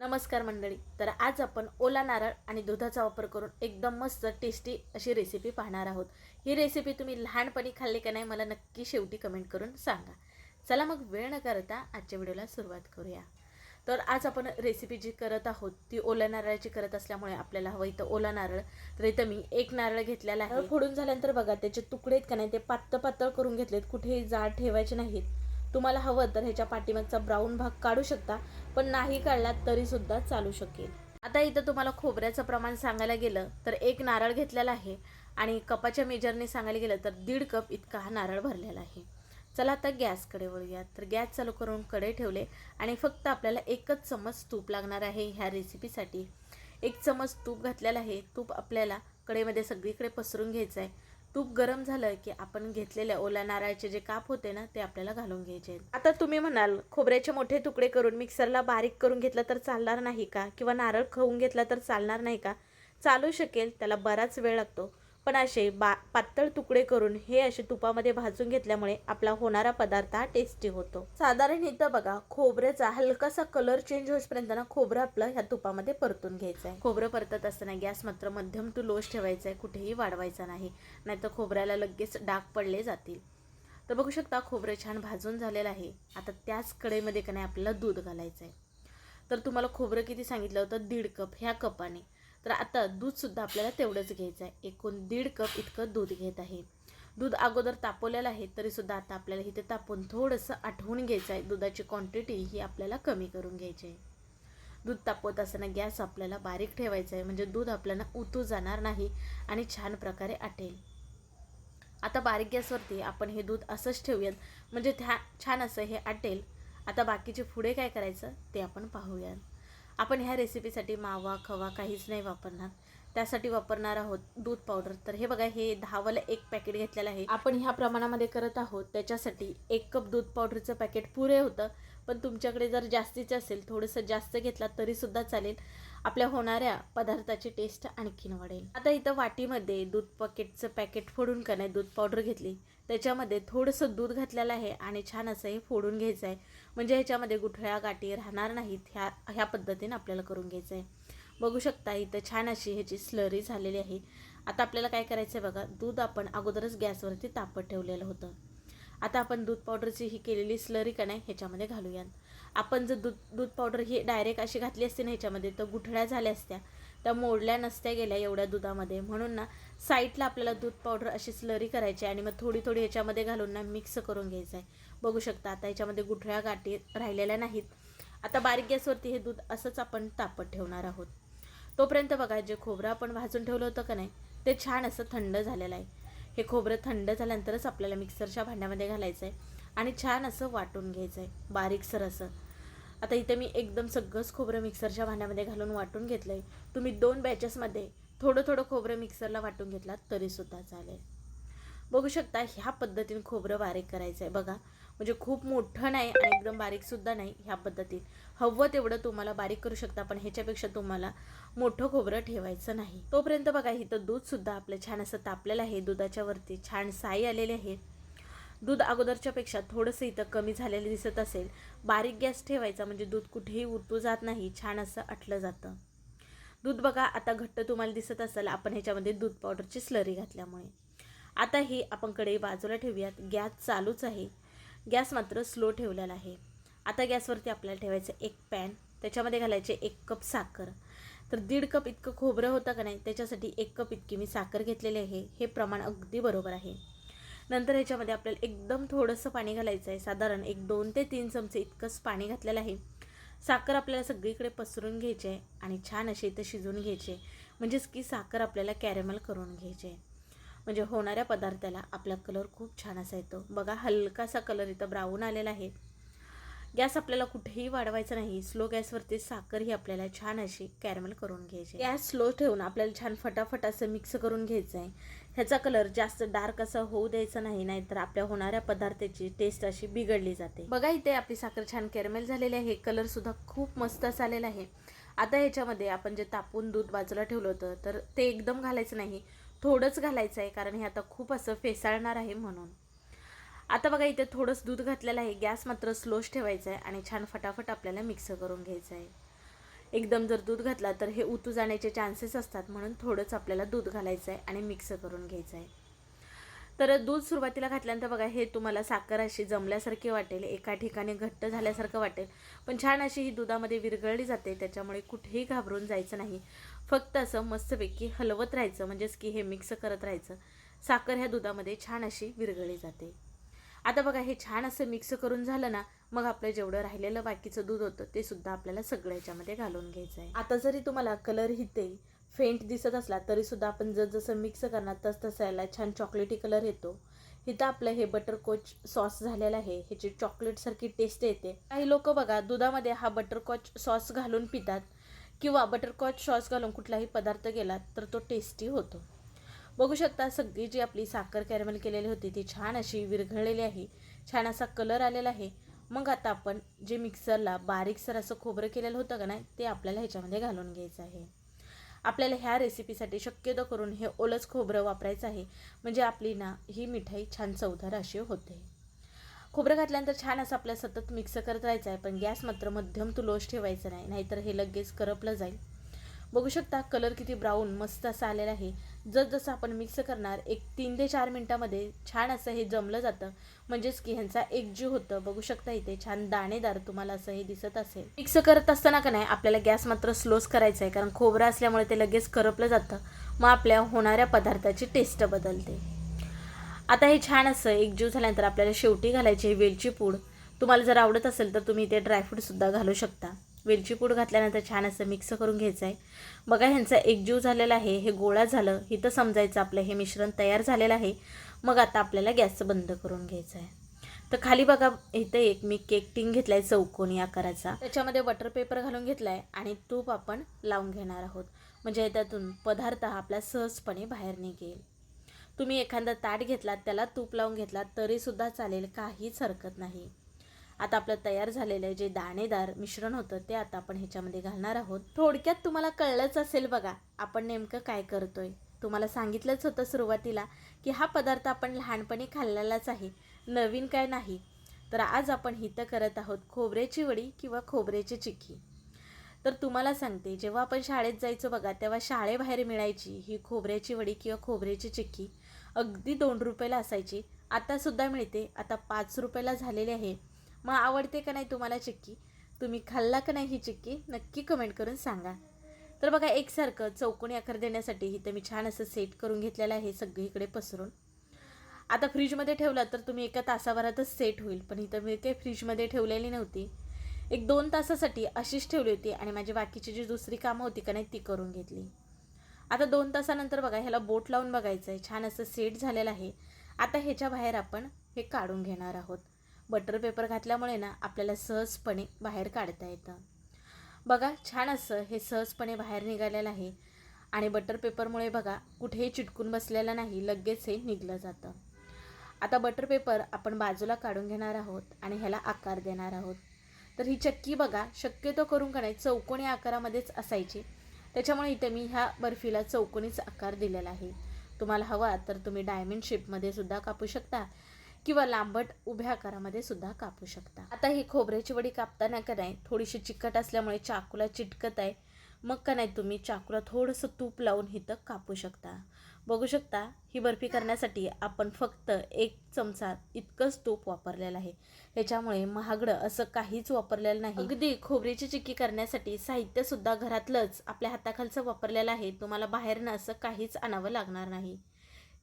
नमस्कार मंडळी तर आज आपण ओला नारळ आणि दुधाचा वापर करून एकदम मस्त टेस्टी अशी रेसिपी पाहणार आहोत. ही रेसिपी तुम्ही लहानपणी खाल्ली का नाही मला नक्की शेवटी कमेंट करून सांगा. चला मग वेळ न करता आजच्या व्हिडिओला सुरुवात करूया. तर आज आपण रेसिपी जी करत आहोत ती ओल्या नारळाची करत असल्यामुळे आपल्याला हवं इथं ओला नारळ. तर इथं मी एक नारळ घेतलेला आहे. फोडून झाल्यानंतर बघा त्याचे तुकडे आहेत का नाही ते पातळ पातळ करून घेतलेत. कुठेही जाड ठेवायचे नाहीत. तुम्हाला हवं तर ह्याच्या पाठीमागचा ब्राऊन भाग काढू शकता पण नाही काढला तरीसुद्धा चालू शकेल. आता इथं तुम्हाला खोबऱ्याचं प्रमाण सांगायला गेलं तर एक नारळ घेतलेला आहे आणि कपाच्या मेजरने सांगायला गेलं तर दीड कप इतका हा नारळ भरलेला आहे. चला आता गॅसकडे वळूया तर गॅस चालू करून कडे ठेवले आणि फक्त आपल्याला एकच चमच तूप लागणार आहे ह्या रेसिपीसाठी एक चमच तूप घातलेलं आहे. तूप आपल्याला कडेमध्ये सगळीकडे पसरून घ्यायचं आहे तूप गरम झालं की आपण घेतलेल्या ओल्या नारळाचे जे काप होते ना ते आपल्याला घालून घ्यायचे आता तुम्ही म्हणाल खोबऱ्याचे मोठे तुकडे करून मिक्सरला बारीक करून घेतलं तर चालणार नाही का? किंवा नारळ खाऊन घेतला तर चालणार नाही का? चालू शकेल त्याला बराच वेळ लागतो. पण असे बा पातळ तुकडे करून हे असे तुपामध्ये भाजून घेतल्यामुळे आपला होणारा पदार्थ हा टेस्टी होतो. साधारण इथं बघा खोबऱ्याचा हलकासा कलर चेंज होईपर्यंत ना खोबरं आपलं ह्या तुपामध्ये परतून घ्यायचं आहे खोबरं परतत असताना गॅस मात्र मध्यम टू लोज ठेवायचा आहे कुठेही वाढवायचा नाही. नाहीतर खोबऱ्याला लगेच डाग पडले जातील. तर बघू शकता खोबरं छान भाजून झालेलं आहे. आता त्याच कढईमध्ये का नाही आपल्याला दूध घालायचं आहे तर तुम्हाला खोबरं किती सांगितलं होतं? दीड कप. ह्या कपाने. तर आता दूधसुद्धा आपल्याला तेवढंच घ्यायचं आहे. एकूण दीड कप इतकं दूध घेत आहे. दूध अगोदर तापवलेलं आहे तरीसुद्धा आता आपल्याला इथे तापवून थोडंसं आठवून घ्यायचं आहे. दुधाची क्वांटिटी ही आपल्याला कमी करून घ्यायची आहे. दूध तापवत असताना गॅस आपल्याला बारीक ठेवायचा आहे. म्हणजे दूध आपल्याला उतू जाणार नाही आणि छान प्रकारे आटेल. आता बारीक गॅसवरती आपण हे दूध असंच ठेवूयात. म्हणजे त्या छान असं हे आटेल. आता बाकीचे पुढे काय करायचं ते आपण पाहूयात. आपण ह्या रेसिपीसाठी मावा खवा काहीच नाही वापरणार. त्यासाठी वापरणार आहोत दूध पावडर तर हे बघा हे दहावाला एक पॅकेट घेतलेलं आहे. आपण ह्या प्रमाणामध्ये करत आहोत. त्याच्यासाठी एक कप दूध पावडरचं पॅकेट पुरे होतं. पण तुमच्याकडे जर जास्तीचं असेल थोडंसं जास्त घेतला तरीसुद्धा चालेल. आपल्या होणाऱ्या पदार्थाची टेस्ट आणखीन वाढेल. आता इथं वाटीमध्ये दूध पॅकेटचं पॅकेट फोडून का नाही दूध पावडर घेतली? त्याच्यामध्ये थोडंसं दूध घातलेलं आहे आणि छान असं हे फोडून घ्यायचं आहे. म्हणजे ह्याच्यामध्ये गुठळ्या गाठी राहणार नाहीत ह्या ह्या पद्धतीने आपल्याला करून घ्यायचं आहे. बघू शकता इथं छान अशी ह्याची स्लरी झालेली आहे. आता आपल्याला काय करायचं आहे बघा दूध आपण अगोदरच गॅसवरती तापत ठेवलेलं होतं. आता आपण दूध पावडरची ही केलेली स्लरी का नाही ह्याच्यामध्ये घालूयात. आपण जर दूध दूध पावडर ही डायरेक्ट अशी घातली असती ना ह्याच्यामध्ये तर गुठळ्या झाल्या असत्या. त्या मोडल्या नसत्या गेल्या एवढ्या दुधामध्ये. म्हणून ना साईडला आपल्याला दूध पावडर अशी स्लरी करायची आणि मग थोडी थोडी ह्याच्यामध्ये घालून ना मिक्स करून घ्यायचं आहे. बघू शकता आता ह्याच्यामध्ये गुठळ्या गाठी राहिलेल्या नाहीत. आता बारीक गॅसवरती हे दूध असंच आपण तापत ठेवणार आहोत. तोपर्यंत बघा जे खोबरं आपण भाजून ठेवलं होतं का नाही ते छान असं थंड झालेलं आहे. हे खोबरं थंड झाल्यानंतरच आपल्याला मिक्सरच्या भांड्यामध्ये घालायचं आहे. आणि छान असं वाटून घ्यायचं आहे बारीकसर असं. आता इथे मी एकदम सगळंच खोबरं मिक्सरच्या भांड्यामध्ये घालून वाटून घेतलं आहे तुम्ही दोन बॅचेसमध्ये थोडं थोडं खोबरं मिक्सरला वाटून घेतलात तरीसुद्धा चालेल. बघू शकता ह्या पद्धतीने खोबरं बारीक करायचं आहे बघा म्हणजे खूप मोठं नाही आणि एकदम बारीकसुद्धा नाही ह्या पद्धतीत. हवं तेवढं तुम्हाला बारीक करू शकता पण ह्याच्यापेक्षा तुम्हाला मोठं खोबरं ठेवायचं नाही. तोपर्यंत बघा इथं दूधसुद्धा आपलं छान असं तापलेलं आहे. दुधाच्या वरती छान साई आलेली आहे. दूध अगोदरच्या पेक्षा थोडंसं इथं कमी झालेलं दिसत असेल. बारीक गॅस ठेवायचा म्हणजे दूध कुठेही उरतू जात नाही छान असं आटलं जातं. दूध बघा आता घट्ट तुम्हाला दिसत असेल आपण ह्याच्यामध्ये दूध पावडरची स्लरी घातल्यामुळे. आता ही आपण कढई बाजूला ठेवूयात. गॅस चालूच आहे. गॅस मात्र स्लो ठेवलेला आहे. आता गॅसवरती आपल्याला ठेवायचं एक पॅन त्याच्यामध्ये घालायचे एक कप साखर. तर दीड कप इतकं खोबरं होतं का नाही त्याच्यासाठी एक कप इतकी मी साखर घेतलेली आहे. हे प्रमाण अगदी बरोबर आहे. नंतर ह्याच्यामध्ये आपल्याला एकदम थोडंसं पाणी घालायचं आहे. साधारण एक दोन ते तीन चमचे इतकंच पाणी घातलेलं आहे. साखर आपल्याला सगळीकडे पसरून घ्यायची आहे आणि छान अशी इथं शिजवून घ्यायची आहे. म्हणजेच की साखर आपल्याला कॅरेमल करून घ्यायची आहे. म्हणजे होणाऱ्या पदार्थाला आपला कलर खूप छान असा येतो. बघा हलकासा कलर इथं ब्राऊन आलेला आहे. गॅस आपल्याला कुठेही वाढवायचा नाही. स्लो गॅसवरती साखर ही आपल्याला छान अशी कॅरमल करून घ्यायची. गॅस स्लो ठेवून आपल्याला छान फटाफट असं मिक्स करून घ्यायचं आहे ह्याचा कलर जास्त डार्क असा होऊ द्यायचा नाही नाहीतर आपल्या होणाऱ्या पदार्थाची टेस्ट अशी बिघडली जाते. बघा इथे आपली साखर छान कॅरमेल झालेली आहे. कलर सुद्धा खूप मस्त असा आलेला आहे. आता ह्याच्यामध्ये आपण जे तापून दूध बाजूला ठेवलं होतं तर ते एकदम घालायचं नाही. थोडंच घालायचं आहे कारण हे आता खूप असं फेसाळणार आहे म्हणून. आता बघा इथे थोडंसं दूध घातलेलं आहे. गॅस मात्र स्लोच ठेवायचा आहे आणि छान फटाफट आपल्याला मिक्स करून घ्यायचं आहे. एकदम जर दूध घातला तर हे उतू जाण्याचे चान्सेस असतात म्हणून थोडंच आपल्याला दूध घालायचं आहे आणि मिक्स करून घ्यायचं आहे तर दूध सुरुवातीला घातल्यानंतर बघा हे तुम्हाला साखर अशी जमल्यासारखी वाटेल एका ठिकाणी घट्ट झाल्यासारखं वाटेल. पण छान अशी ही दुधामध्ये विरघळली जाते त्याच्यामुळे कुठेही घाबरून जायचं नाही. फक्त असं मस्तपैकी हलवत राहायचं म्हणजेच की हे मिक्स करत राहायचं. साखर ह्या दुधामध्ये छान अशी विरघळली जाते. आता बघा हे छान असं मिक्स करून झालं ना मग आपलं जेवढं राहिलेलं बाकीचं दूध होतं ते सुद्धा आपल्याला सगळं याच्यामध्ये घालून घ्यायचं आहे आता जरी तुम्हाला कलर हिते फेंट दिसत असला तरी सुद्धा आपण जर जसं मिक्स करणार तस तसं याला छान चॉकलेटी कलर येतो. इथं आपलं हे बटरकोच सॉस झालेलं आहे. ह्याची चॉकलेटसारखी टेस्ट येते. काही लोक बघा दुधामध्ये हा बटरकॉच सॉस घालून पितात. किंवा बटरकॉच सॉस घालून कुठलाही पदार्थ गेला तर तो टेस्टी होतो. बघू शकता सगळी जी आपली साखर कॅरमेल केलेली होती ती छान अशी विरघळलेली आहे. छान असा कलर आलेला आहे. मग आता आपण जे मिक्सरला बारीकसर असं खोबरं केलेलं होतं का नाही ते आपल्याला ह्याच्यामध्ये घालून घ्यायचं आहे. आपल्याला ह्या रेसिपीसाठी शक्यतो करून हे ओलंच खोबरं वापरायचं आहे. म्हणजे आपली ना ही मिठाई छान चवदार अशी होते. खोबरं घातल्यानंतर छान असं आपल्याला सतत मिक्स करत राहायचं आहे पण गॅस मात्र मध्यम तू लोच ठेवायचं नाही नाहीतर हे लगेच करपलं जाईल. बघू शकता कलर किती ब्राऊन मस्त असा आलेला आहे. जसजसं आपण मिक्स करणार एक तीन ते चार मिनटामध्ये छान असं हे जमलं जातं. म्हणजेच की ह्यांचा एकजीव होतं. बघू शकता इथे छान दाणेदार तुम्हाला असं हे दिसत असेल. मिक्स करत असताना का नाही आपल्याला गॅस मात्र स्लोच करायचा आहे. कारण खोबरं असल्यामुळे ते लगेच करपलं जातं. मग आपल्या होणाऱ्या पदार्थाची टेस्ट बदलते. आता हे छान असं एकजीव झाल्यानंतर आपल्याला शेवटी घालायची वेलची पूड. तुम्हाला जर आवडत असेल तर तुम्ही इथे ड्रायफ्रूटसुद्धा घालू शकता. वेलची पूड घातल्यानंतर छान असं मिक्स करून घ्यायचं आहे बघा ह्यांचा एकजीव झालेला आहे हे गोळा झालं इथं समजायचं आपलं हे मिश्रण तयार झालेलं आहे. मग आता आपल्याला गॅस बंद करून घ्यायचं आहे तर खाली बघा इथं एक मी केक टिंग घेतला आहे चौकोनी आकाराचा. त्याच्यामध्ये बटर पेपर घालून घेतला आहे आणि तूप आपण लावून घेणार आहोत. म्हणजे त्यातून पदार्थ हा आपला सहजपणे बाहेर निघेल. तुम्ही एखादा ताट घेतलात त्याला तूप लावून घेतलात तरीसुद्धा चालेल काहीच हरकत नाही. आता आपलं तयार झालेलं जे दाणेदार मिश्रण होतं ते आता आपण ह्याच्यामध्ये घालणार आहोत. थोडक्यात तुम्हाला कळलंच असेल बघा आपण नेमकं काय करतोय. तुम्हाला सांगितलंच होतं सुरुवातीला की हा पदार्थ आपण लहानपणी खाल्लेलाच आहे नवीन काय नाही. तर आज आपण हिथं करत आहोत खोबऱ्याची वडी किंवा खोबऱ्याची चिक्की. तर तुम्हाला सांगते जेव्हा आपण शाळेत जायचो बघा तेव्हा शाळेबाहेर मिळायची ही खोबऱ्याची वडी किंवा खोबऱ्याची चिक्की अगदी दोन रुपयाला असायची. आतासुद्धा मिळते आता पाच रुपयाला झालेली आहे. मग आवडते का नाही तुम्हाला चिक्की? तुम्ही खाल्ला का नाही ही चिक्की? नक्की कमेंट करून सांगा. तर बघा एकसारखं चौकोनी आकार देण्यासाठी इथं मी छान असं सेट करून घेतलेलं आहे सगळीकडे पसरून. आता फ्रीजमध्ये ठेवलं तर तुम्ही एका तासाभरातच सेट होईल पण इथं मी काही फ्रीजमध्ये ठेवलेली नव्हती. एक दोन तासासाठी अशीच ठेवली होती आणि माझी बाकीची जी दुसरी कामं होती का नाही ती करून घेतली. आता दोन तासानंतर बघा ह्याला बोट लावून बघायचं आहे छान असं सेट झालेलं आहे. आता ह्याच्या बाहेर आपण हे काढून घेणार आहोत. बटर पेपर घातल्यामुळे ना आपल्याला सहजपणे बाहेर काढता येतं. बघा छान असं हे सहजपणे बाहेर निघालेलं आहे आणि बटर पेपरमुळे बघा कुठेही चिटकून बसलेलं नाही लगेच हे निघलं जातं. आता बटर पेपर आपण बाजूला काढून घेणार आहोत आणि ह्याला आकार देणार आहोत. तर ही चक्की बघा शक्यतो करून का नाही चौकोनी आकारामध्येच असायची. त्याच्यामुळे इथे मी ह्या बर्फीला चौकोनीच आकार दिलेला आहे. तुम्हाला हवा तर तुम्ही डायमंड शेपमध्ये सुद्धा कापू शकता. किंवा लांबट उभ्या आकारामध्ये सुद्धा कापू शकता. आता ही खोबऱ्याची वडी कापताना का नाही थोडीशी चिकट असल्यामुळे चाकूला चिटकत आहे. मग का नाही तुम्ही चाकूला थोडंसं तूप लावून इथं कापू शकता. बघू शकता ही बर्फी करण्यासाठी आपण फक्त एक चमचा इतकंच तूप वापरलेलं आहे. ह्याच्यामुळे महागडं असं काहीच वापरलेलं नाही. अगदी खोबरीची चिक्की करण्यासाठी साहित्यसुद्धा घरातलंच आपल्या हाताखालचं वापरलेलं आहे. तुम्हाला बाहेरनं असं काहीच आणावं लागणार नाही.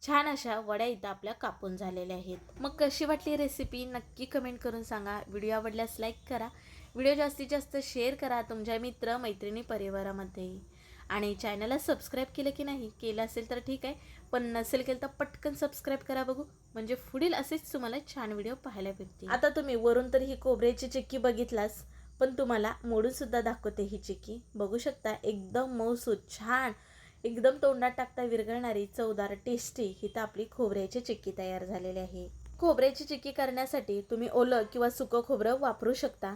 छान अशा वड्या इथं आपल्या कापून झालेल्या आहेत. मग कशी वाटली रेसिपी नक्की कमेंट करून सांगा. व्हिडिओ आवडल्यास लाईक करा. व्हिडिओ जास्तीत जास्त शेअर करा तुमच्या मित्र मैत्रिणी परिवारामध्ये. आणि चॅनलला सबस्क्राईब केलं की नाही केलं असेल तर ठीक आहे. पण नसेल केलं तर पटकन सबस्क्राईब करा बघू. म्हणजे पुढील असेच तुम्हाला छान व्हिडिओ पाहायला भेटतील. आता तुम्ही वरून तर ही कोबऱ्याची चिक्की बघितलास पण तुम्हाला मोडूनसुद्धा दाखवते ही चिक्की. बघू शकता एकदम मऊसूत छान एकदम तोंडात टाकता विरघळणारी चवदार टेस्टी ही तर आपली खोबऱ्याची चिक्की तयार झालेली आहे. खोबऱ्याची चिक्की करण्यासाठी तुम्ही ओलं किंवा सुकं खोबरं वापरू शकता.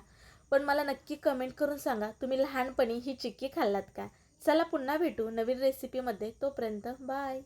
पण मला नक्की कमेंट करून सांगा तुम्ही लहानपणी ही चिक्की खाल्लात का? चला पुन्हा भेटू नवीन रेसिपीमध्ये तोपर्यंत बाय